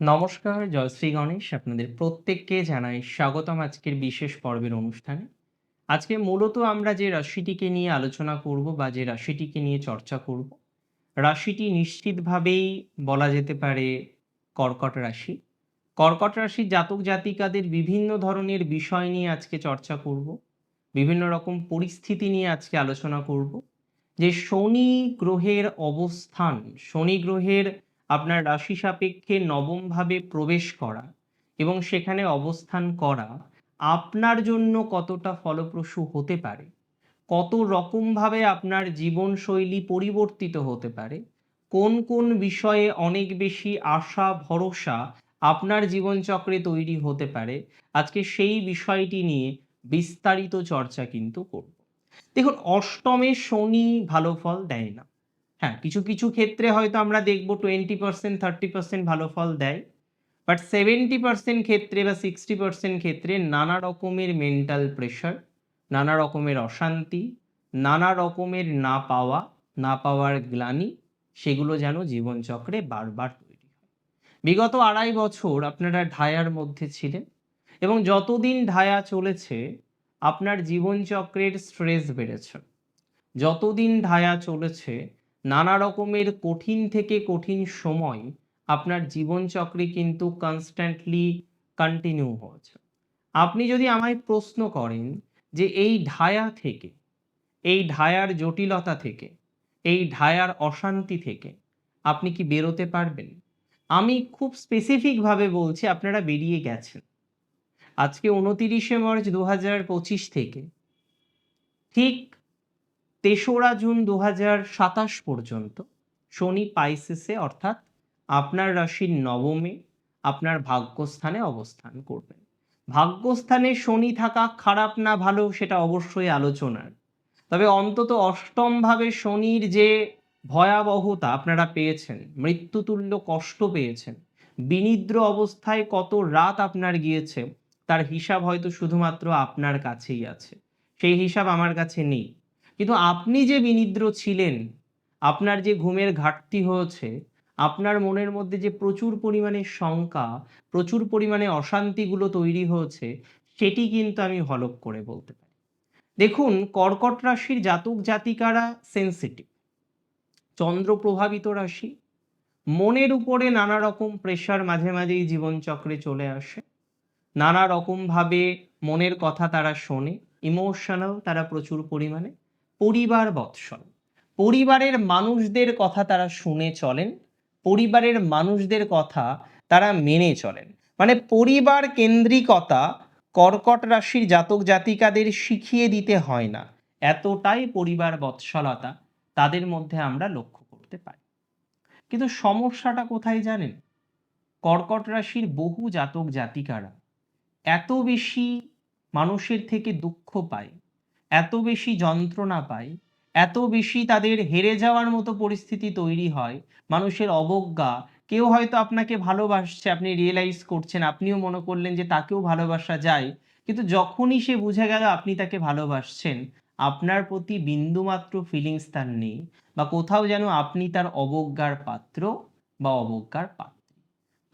নমস্কার জয়শ্রী গণেশ আপনাদের প্রত্যেককে জানাই স্বাগতম আজকের বিশেষ পর্বের অনুষ্ঠানে। আজকে মূলত আমরা যে রাশিটিকে নিয়ে আলোচনা করব বা যে রাশিটিকে নিয়ে চর্চা করব, রাশিটি নিশ্চিতভাবেই বলা যেতে পারে কর্কট রাশি। কর্কট রাশি জাতক জাতিকাদের বিভিন্ন ধরনের বিষয় নিয়ে আজকে চর্চা করব, বিভিন্ন রকম পরিস্থিতি নিয়ে আজকে আলোচনা করব। যে শনি গ্রহের অবস্থান, শনি গ্রহের আপনার রাশি সাপেক্ষে নবমভাবে প্রবেশ করা এবং সেখানে অবস্থান করা আপনার জন্য কতটা ফলপ্রসূ হতে পারে? কত রকমভাবে আপনার জীবনশৈলী পরিবর্তিত হতে পারে? কোন কোন বিষয়ে অনেক বেশি আশা, ভরসা আপনার জীবনচক্রে তৈরি হতে পারে? আজকে সেই বিষয়টি নিয়ে বিস্তারিত চর্চা কিন্তু করব। দেখুন, অষ্টমে শনি ভালো ফল দেয় না। হ্যাঁ কিছু কিছু ক্ষেত্রে হয়তো আমরা দেখব টোয়েন্টি পার্সেন্ট থার্টি পার্সেন্ট ভালো ফল দেয়। বাট সেভেন্টি পার্সেন্ট ক্ষেত্রে বা সিক্সটি পার্সেন্ট ক্ষেত্রে নানা রকমের মেন্টাল প্রেশার নানা রকমের অশান্তি, নানা রকমের না পাওয়া, না পাওয়ার গ্লানি, সেগুলো যেন জীবনচক্রে বারবার তৈরি হয়। বিগত আড়াই বছর আপনারা ঢায়ার মধ্যে ছিলেন এবং যতদিন ঢায়া চলেছে, আপনার জীবনচক্রের স্ট্রেস বেড়েছে। যতদিন ঢায়া চলেছে নানা রকমের কঠিন থেকে কঠিন সময় আপনার জীবনচক্রে কিন্তু কনস্ট্যান্টলি কন্টিনিউ হচ্ছে। আপনি যদি আমায় প্রশ্ন করেন যে এই ঢায়া থেকে, এই ঢায়ার জটিলতা থেকে, এই ঢায়ার অশান্তি থেকে আপনি কি বেরোতে পারবেন? আমি খুব স্পেসিফিকভাবে বলছি আপনারা বেরিয়ে গেছেন। আজকে উনতিরিশে মার্চ দু হাজার পঁচিশ থেকে ঠিক তেসরা জুন দু সাতাশ পর্যন্ত শনি পাইসেসে, অর্থাৎ আপনার রাশির নবমে আপনার ভাগ্যস্থানে অবস্থান করবেন ভাগ্যস্থানে শনি থাকা খারাপ না ভালো সেটা অবশ্যই আলোচনার। তবে অন্তত অষ্টমভাবে শনির যে ভয়াবহতা আপনারা পেয়েছেন, মৃত্যুতুল্য কষ্ট পেয়েছেন, বিনিদ্র অবস্থায় কত রাত আপনার গিয়েছে, তার হিসাব হয়তো শুধুমাত্র আপনার কাছেই আছে। সেই হিসাব আমার কাছে নেই। কিন্তু আপনি যে বিনিদ্র ছিলেন, আপনার যে ঘুমের ঘাটতি হয়েছে, আপনার মনের মধ্যে যে প্রচুর পরিমাণে শঙ্কা, প্রচুর পরিমাণে অশান্তিগুলো তৈরি হয়েছে, সেটি কিন্তু আমি হলক করে বলতে পারি। দেখুন, কর্কট রাশির জাতক জাতিকারা সেন্সিটিভ চন্দ্র প্রভাবিত রাশি। মনের উপরে নানা রকম প্রেশার মাঝে মাঝেই জীবনচক্রে চলে আসে। নানা রকমভাবে মনের কথা তারা শোনে ইমোশনাল তারা প্রচুর পরিমাণে। পরিবার বৎসল পরিবারের মানুষদের কথা তারা শুনে চলেন, পরিবারের মানুষদের কথা তারা মেনে চলেন। মানে পরিবার কেন্দ্রিকতা কর্কট রাশির জাতক জাতিকাদের শিখিয়ে দিতে হয় না। এতটাই পরিবার বৎসলতা তাদের মধ্যে আমরা লক্ষ্য করতে পারি। কিন্তু সমস্যাটা কোথায় জানেন? কর্কট রাশির বহু জাতক জাতিকারা এত বেশি মানুষের থেকে দুঃখ পায়। এত বেশি যন্ত্রণা পায়, এত বেশি তাদের হেরে যাওয়ার মতো পরিস্থিতি তৈরি হয়, মানুষের অবজ্ঞা, কেউ হয়তো আপনাকে ভালোবাসছে, আপনি রিয়েলাইজ করছেন, আপনিও মনে করলেন যে তাকেও ভালোবাসা যায়, কিন্তু যখনই সে বুঝে গেল আপনি তাকে ভালোবাসছেন, আপনার প্রতি বিন্দুমাত্র ফিলিংস তার নেই, বা কোথাও যেন আপনি তার অবজ্ঞার পাত্র বা অবজ্ঞার পাত্র।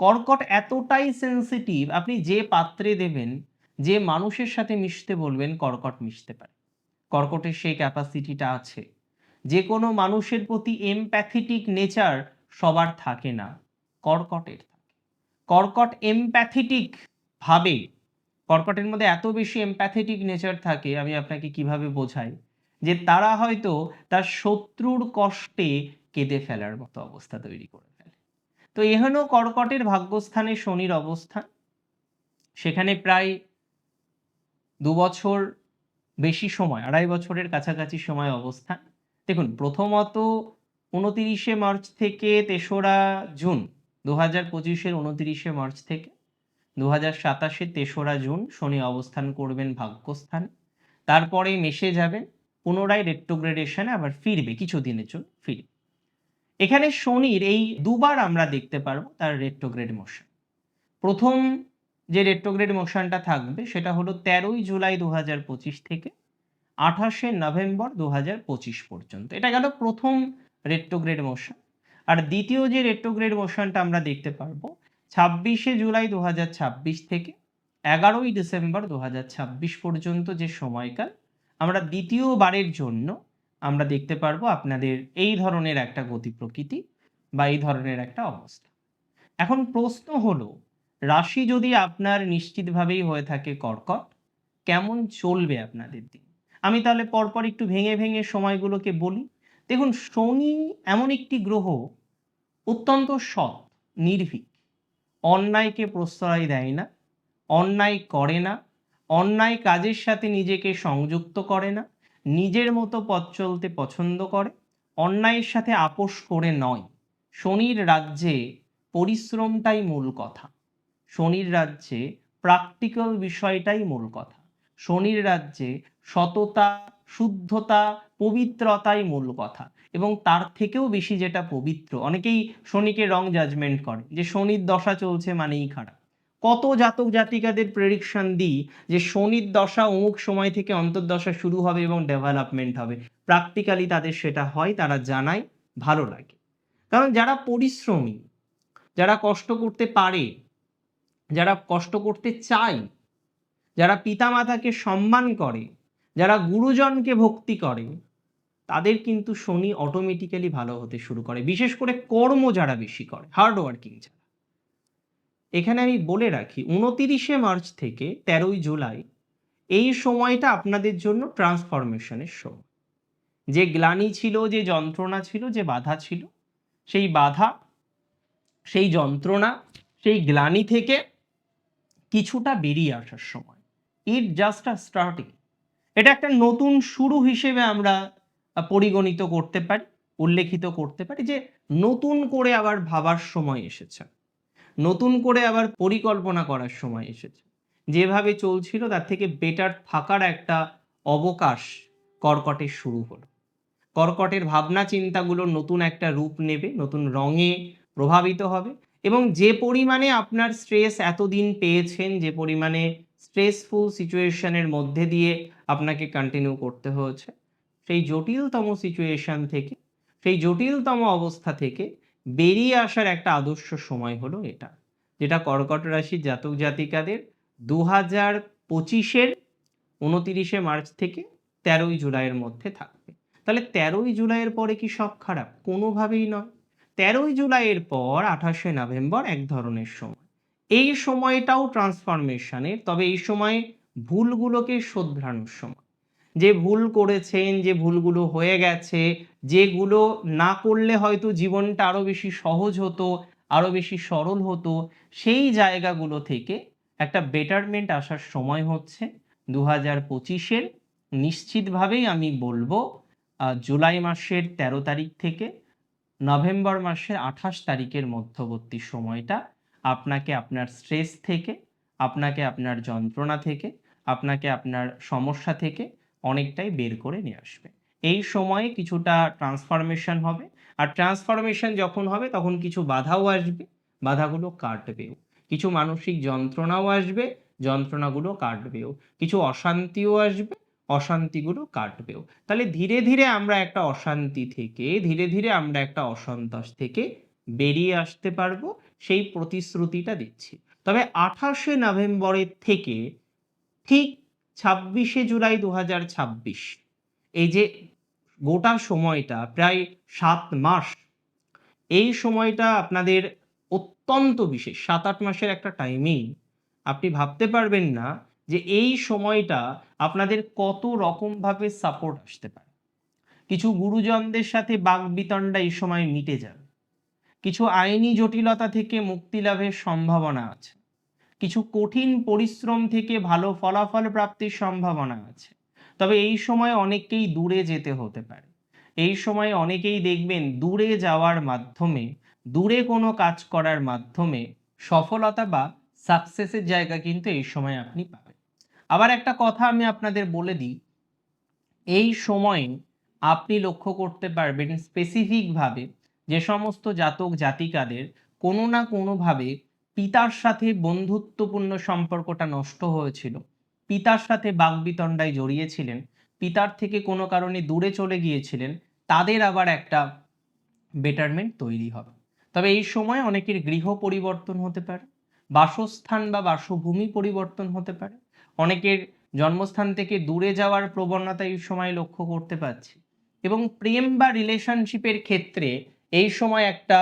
কর্কট এতটাই সেন্সিটিভ আপনি যে পাত্রে দেবেন, যে মানুষের সাথে মিশতে বলবেন, কর্কট মিশতে পারে। কর্কটের সেই ক্যাপাসিটিটা আছে। যে কোনো মানুষের প্রতি এমপ্যাথেটিক নেচার সবার থাকে না, কর্কটের থাকে। কর্কট এমপ্যাথেটিক ভাবে, কর্কটের মধ্যে এত বেশি এমপ্যাথেটিক নেচার থাকে, আমি আপনাকে কীভাবে বোঝাই? যে তারা হয়তো তার শত্রুর কষ্টে কেঁদে ফেলার মতো অবস্থা তৈরি করে ফেলে। তো এহেন কর্কটের ভাগ্যস্থানে শনির অবস্থান। সেখানে প্রায় দু বছর বেশি সময়, আড়াই বছরের কাছাকাছি সময় অবস্থান। দেখুন, প্রথমত উনতিরিশে মার্চ থেকে তেসরা জুন দু হাজার পঁচিশের উনতিরিশে মার্চ থেকে দু হাজার সাতাশে তেসরা জুন শনি অবস্থান করবেন ভাগ্যস্থান। তারপরে মেশে যাবেন, পুনরায় রেট্রোগ্রেডেশনে আবার ফিরবে, কিছুদিনের জন্য ফিরবে। এখানে শনির এই দুবার আমরা দেখতে পারব তার রেট্রোগ্রেড মোশন প্রথম যে রেট্রোগ্রেড মোশনটা থাকবে সেটা হলো তেরোই জুলাই দু হাজার পঁচিশ থেকে আঠাশে নভেম্বর দু হাজার পঁচিশ পর্যন্ত। এটা গেল প্রথম রেট্রোগ্রেড মোশন আর দ্বিতীয় যে রেট্রোগ্রেড মোশনটা আমরা দেখতে পারব, ছাব্বিশে জুলাই দু হাজার ছাব্বিশ থেকে এগারোই ডিসেম্বর দু হাজার ছাব্বিশ পর্যন্ত যে সময়কাল, আমরা দ্বিতীয়বারের জন্য আমরা দেখতে পারব আপনাদের এই ধরনের একটা গতি প্রকৃতি বা এই ধরনের একটা অবস্থা। এখন প্রশ্ন হলো রাশি যদি আপনার নিশ্চিতভাবেই হয়ে থাকে কর্কট, কেমন চলবে আপনাদের দিন? আমি তাহলে পরপর একটু ভেঙে ভেঙে সময়গুলোকে বলি। দেখুন, শনি এমন একটি গ্রহ অত্যন্ত সৎ, নির্ভীক। অন্যায়কে প্রশ্রয় দেয় না, অন্যায় করে না, অন্যায় কাজের সাথে নিজেকে সংযুক্ত করে না, নিজের মতো পথ চলতে পছন্দ করে, অন্যায়ের সাথে আপোষ করে নয়। শনির রাজ্যে পরিশ্রমটাই মূল কথা। শনির রাজ্যে প্র্যাকটিক্যাল বিষয়টাই মূল কথা। শনির রাজ্যে সততা, শুদ্ধতা, পবিত্রতাই মূল কথা। এবং তার থেকেও বেশি যেটা পবিত্র, অনেকেই শনিকে রং জাজমেন্ট করে, যে শনির দশা চলছে মানেই খারাপ। কত জাতক জাতিকাদের প্রেডিকশন দিই যে শনির দশা অমুক সময় থেকে অন্তর্দশা শুরু হবে এবং ডেভেলপমেন্ট হবে। প্র্যাকটিক্যালি তাদের সেটা হয়, তারা জানায়, ভালো লাগে। কারণ যারা পরিশ্রমী, যারা কষ্ট করতে পারে যারা কষ্ট করতে চায়, যারা পিতামাতাকে সম্মান করে, যারা গুরুজনকে ভক্তি করে, তাদের কিন্তু শনি অটোমেটিক্যালি ভালো হতে শুরু করে। বিশেষ করে কর্ম যারা বেশি করে হার্ড ওয়ার্কিং যারা। এখানে আমি বলে রাখি, উনতিরিশে মার্চ থেকে তেরোই জুলাই এই সময়টা আপনাদের জন্য ট্রান্সফরমেশনের সময়। যে গ্লানি ছিল, যে যন্ত্রণা ছিল, যে বাধা ছিল, সেই বাধা, সেই যন্ত্রণা, সেই গ্লানি থেকে কিছুটা বেরিয়ে আসার সময়। ইট জাস্ট আ স্টার্টিং এটা একটা নতুন শুরু হিসেবে আমরা পরিগণিত করতে পারি, উল্লেখিত করতে পারি যে নতুন করে আবার ভাবার সময় এসেছে। নতুন করে আবার পরিকল্পনা করার সময় এসেছে। যেভাবে চলছিল, তার থেকে বেটার থাকার একটা অবকাশ কর্কটের শুরু হলো। কর্কটের ভাবনা চিন্তাগুলো নতুন একটা রূপ নেবে, নতুন রঙে প্রভাবিত হবে। এবং যে পরিমাণে আপনার স্ট্রেস এতদিন পেয়েছেন, যে পরিমাণে স্ট্রেসফুল সিচুয়েশনের মধ্যে দিয়ে আপনাকে কন্টিনিউ করতে হয়েছে, সেই জটিলতম সিচুয়েশন থেকে, সেই জটিলতম অবস্থা থেকে বেরিয়ে আসার একটা আদর্শ সময় হলো এটা, যেটা কর্কট রাশির জাতক জাতিকাদের দু হাজার পঁচিশের উনতিরিশে মার্চ থেকে তেরোই জুলাইয়ের মধ্যে থাকবে, তাহলে তেরোই জুলাইয়ের পরে কি সব খারাপ? কোনোভাবেই নয়। তেরোই জুলাইয়ের পর আঠাশে নভেম্বর এক ধরনের সময়। এই সময়টাও ট্রান্সফরমেশনের, তবে এই সময় ভুলগুলোকে শোধরানোর সময়। যে ভুল করেছেন, যে ভুলগুলো হয়ে গেছে, যেগুলো না করলে হয়তো জীবনটা আরও বেশি সহজ হতো, আরও বেশি সরল হতো, সেই জায়গাগুলো থেকে একটা বেটারমেন্ট আসার সময় হচ্ছে দু হাজার পঁচিশের। নিশ্চিতভাবেই আমি বলব জুলাই মাসের তেরো তারিখ থেকে নভেম্বর মাসের আঠাশ তারিখের মধ্যবর্তী সময়টা আপনাকে আপনার স্ট্রেস থেকে, আপনাকে আপনার যন্ত্রণা থেকে, আপনাকে আপনার সমস্যা থেকে অনেকটাই বের করে নিয়ে আসবে। এই সময়ে কিছুটা ট্রান্সফরমেশন হবে। আর ট্রান্সফরমেশন যখন হবে, তখন কিছু বাধাও আসবে। বাধাগুলো কাটবেও। কিছু মানসিক যন্ত্রণাও আসবে, যন্ত্রণাগুলো কাটবেও। কিছু অশান্তিও আসবে। অশান্তিগুলো কাটবেও। তাহলে ধীরে ধীরে আমরা একটা অশান্তি থেকে, ধীরে ধীরে আমরা একটা অসন্তোষ থেকে বেরিয়ে আসতে পারব, সেই প্রতিশ্রুতিটা দিচ্ছি। তবে আঠাশে নভেম্বরের থেকে ঠিক ছাব্বিশে জুলাই দু হাজার ছাব্বিশ, এই যে গোটা সময়টা, প্রায় সাত মাস, এই সময়টা আপনাদের অত্যন্ত বিশেষ। সাত আট মাসের একটা টাইমিং আপনি ভাবতে পারবেন না যে এই সময়টা আপনাদের কত রকমভাবে সাপোর্ট আসতে পারে। কিছু গুরুজনদের সাথে বাগবিতণ্ডা এই সময় মিটে যাবে কিছু আইনি জটিলতা থেকে মুক্তি লাভের সম্ভাবনা আছে। কিছু কঠিন পরিশ্রম থেকে ভালো ফলাফল প্রাপ্তির সম্ভাবনা আছে। তবে এই সময় অনেককেই দূরে যেতে হতে পারে। এই সময় অনেকেই দেখবেন দূরে যাওয়ার মাধ্যমে, দূরে কোনো কাজ করার মাধ্যমে সফলতা বা সাকসেসের জায়গা কিন্তু এই সময় আপনি পাবেন আবার একটা কথা আমি আপনাদের বলে দিই। এই সময়ে আপনি লক্ষ্য করতে পারবেন স্পেসিফিকভাবে যে সমস্ত জাতক জাতিকাদের কোনো না কোনোভাবে পিতার সাথে বন্ধুত্বপূর্ণ সম্পর্কটা নষ্ট হয়েছিল। পিতার সাথে বাগবিতণ্ডায় জড়িয়েছিলেন, পিতার থেকে কোনো কারণে দূরে চলে গিয়েছিলেন, তাদের আবার একটা বেটারমেন্ট তৈরি হবে। তবে এই সময় অনেকের গৃহ পরিবর্তন হতে পারে, বাসস্থান বা বাসভূমি পরিবর্তন হতে পারে অনেকের জন্মস্থান থেকে দূরে যাওয়ার প্রবণতা এই সময় লক্ষ্য করতে পারছি। এবং প্রেম বা রিলেশনশিপের ক্ষেত্রে এই সময় একটা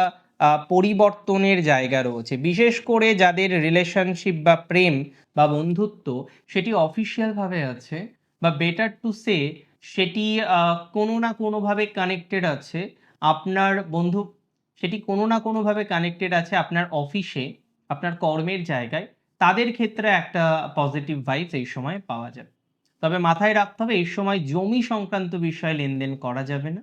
পরিবর্তনের জায়গা রয়েছে। বিশেষ করে যাদের রিলেশনশিপ বা প্রেম বা বন্ধুত্ব সেটি অফিসিয়ালভাবে আছে বা বেটার টু সে সেটি কোনো না কোনোভাবে কানেক্টেড আছে। আপনার বন্ধু, সেটি কোনো না কোনোভাবে কানেক্টেড আছে আপনার অফিসে আপনার কর্মের জায়গায়। তাদের ক্ষেত্রে একটা পজিটিভ ভাইবস এই সময় পাওয়া যাবে। তবে মাথায় রাখতে হবে, এই সময় জমি সংক্রান্ত বিষয়ে লেনদেন করা যাবে না।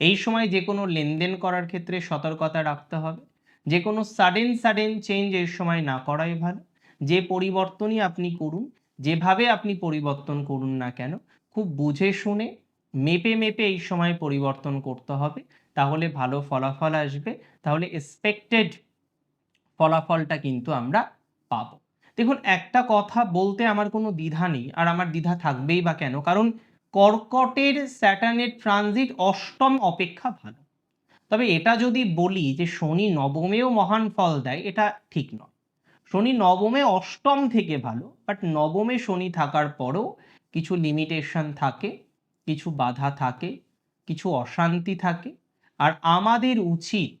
এই সময় যে কোনো লেনদেন করার ক্ষেত্রে সতর্কতা রাখতে হবে। যে কোনো সাডেন সাডেন চেঞ্জ এই সময় না করাই ভালো। যে পরিবর্তনই আপনি করুন, যেভাবে আপনি পরিবর্তন করুন না কেন, খুব বুঝে শুনে, মেপে মেপে এই সময় পরিবর্তন করতে হবে। তাহলে ভালো ফলাফল আসবে। তাহলে এক্সপেক্টেড ফলাফলটা কিন্তু আমরা পাবো। দেখুন, একটা কথা বলতে আমার কোনো দ্বিধা নেই, আর আমার দ্বিধা থাকবেই বা কেন? কারণ কর্কটের স্যাটার্নের ট্রানজিট অষ্টম অপেক্ষা ভালো। তবে এটা যদি বলি যে শনি নবমেও মহান ফল দেয়, এটা ঠিক নয়। শনি নবমে অষ্টম থেকে ভালো বাট নবমে শনি থাকার পরও কিছু লিমিটেশন থাকে, কিছু বাধা থাকে, কিছু অশান্তি থাকে, আর আমাদের উচিত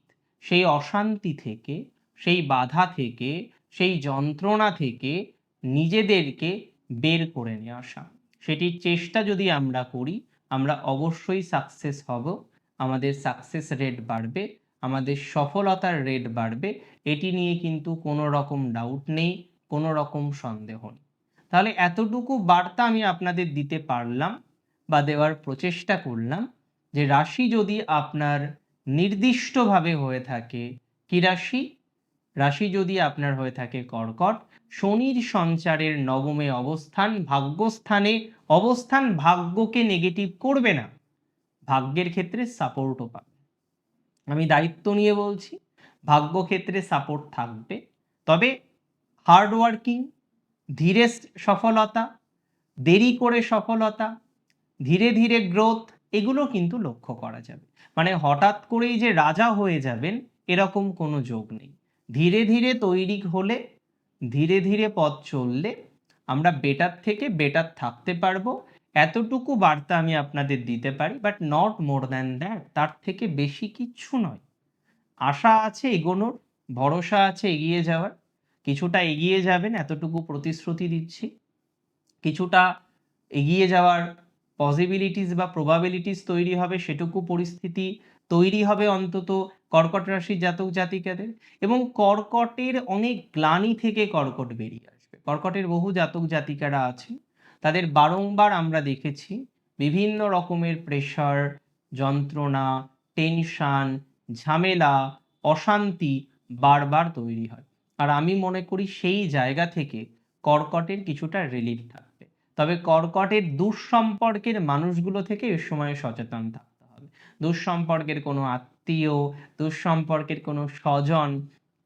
সেই অশান্তি থেকে, সেই বাধা থেকে সেই যন্ত্রণা থেকে নিজেদেরকে বের করে নিয়ে আসা। সেটির চেষ্টা যদি আমরা করি, আমরা অবশ্যই সাকসেস হব। আমাদের সাকসেস রেট বাড়বে, আমাদের সফলতার রেট বাড়বে। এটি নিয়ে কিন্তু কোনো রকম ডাউট নেই, কোনো রকম সন্দেহ নেই। তাহলে এতটুকু বার্তা আমি আপনাদের দিতে পারলাম বা দেওয়ার প্রচেষ্টা করলাম যে রাশি যদি আপনার নির্দিষ্টভাবে হয়ে থাকে, কি রাশি? রাশি যদি আপনার হয়ে থাকে কর্কট, শনির সঞ্চারের নবমে অবস্থান ভাগ্যস্থানে, অবস্থান ভাগ্যকে নেগেটিভ করবে না। ভাগ্যের ক্ষেত্রে সাপোর্টও পাবে। আমি দায়িত্ব নিয়ে বলছি, ভাগ্য ক্ষেত্রে সাপোর্ট থাকবে। তবে হার্ড ওয়ার্কিং ধীরে সফলতা, দেরি করে সফলতা, ধীরে ধীরে গ্রোথ এগুলো কিন্তু লক্ষ্য করা যাবে। মানে হঠাৎ করেই যে রাজা হয়ে যাবেন, এরকম কোনো যোগ নেই। ধীরে ধীরে তৈরি হলে, ধীরে ধীরে পথ চললে আমরা বেটার থেকে বেটার থাকতে পারব। এতটুকু বার্তা আমি আপনাদের দিতে পারি but not more than that তার থেকে বেশি কিচ্ছু নয়। আশা আছে এগোনোর, ভরসা আছে এগিয়ে যাওয়ার, কিছুটা এগিয়ে যাবেন, এতটুকু প্রতিশ্রুতি দিচ্ছি। কিছুটা এগিয়ে যাওয়ার পসিবিলিটিস বা প্রবাবিলিটিস তৈরি হবে, সেটুকু পরিস্থিতি তৈরি হবে অন্তত কর্কট রাশির জাতক জাতিকাদের এবং কর্কটের অনেক গ্লানি থেকে কর্কট বেরিয়ে আসবে। কর্কটের বহু জাতক জাতিকারা আছে, তাদের বারংবার আমরা দেখেছি বিভিন্ন রকমের প্রেশার যন্ত্রণা টেনশন ঝামেলা, অশান্তি বারবার তৈরি হয়। আর আমি মনে করি সেই জায়গা থেকে কর্কটের কিছুটা রিলিফ থাকবে। তবে কর্কটের দুঃসম্পর্কের মানুষগুলো থেকে এ সময় সচেতন থাকতে হবে। দুঃসম্পর্কের কোনো আত্মীয় দুঃসম্পর্কের কোনো স্বজন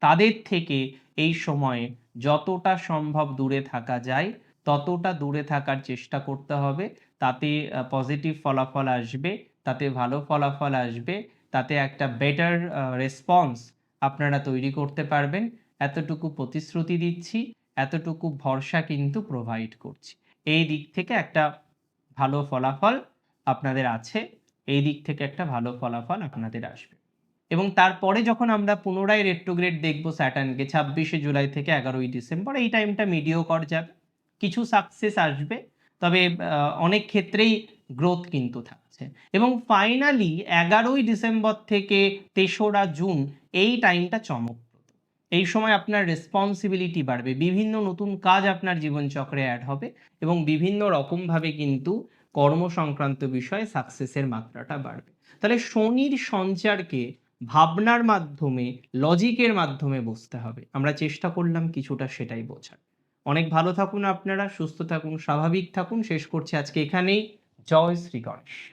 তাদের থেকে এই সময়ে যতটা সম্ভব দূরে থাকা যায়, ততটা দূরে থাকার চেষ্টা করতে হবে। তাতে পজিটিভ ফলাফল আসবে, তাতে ভালো ফলাফল আসবে, তাতে একটা বেটার রেসপন্স আপনারা তৈরি করতে পারবেন। এতটুকু প্রতিশ্রুতি দিচ্ছি, এতটুকু ভরসা কিন্তু প্রোভাইড করছি। এই দিক থেকে একটা ভালো ফলাফল আপনাদের আছে। এই দিক থেকে একটা ভালো ফলাফল আপনাদের আসবে। এবং তারপরে যখন আমরা পুনরায় রেট্রোগ্রেড দেখব স্যাটার্নকে ছাব্বিশে জুলাই থেকে এগারোই ডিসেম্বর, এই টাইমটা মিডিও কর যাবে। কিছু সাকসেস আসবে, তবে অনেক ক্ষেত্রেই গ্রোথ কিন্তু থাকছে। এবং ফাইনালি এগারোই ডিসেম্বর থেকে তেসরা জুন, এই টাইমটা চমকপ্রদ। এই সময় আপনার রেসপন্সিবিলিটি বাড়বে। বিভিন্ন নতুন কাজ আপনার জীবনচক্রে অ্যাড হবে এবং বিভিন্ন রকমভাবে কিন্তু কর্ম সংক্রান্ত বিষয়ে সাকসেসের মাত্রাটা বাড়বে। তাহলে শনির সঞ্চারকে ভাবনার মাধ্যমে লজিকের মাধ্যমে বুঝতে হবে। আমরা চেষ্টা করলাম কিছুটা সেটাই বোঝার। অনেক ভালো থাকুন আপনারা, সুস্থ থাকুন, স্বাভাবিক থাকুন। শেষ করছি আজকে এখানেই। জয় শ্রী গণেশ।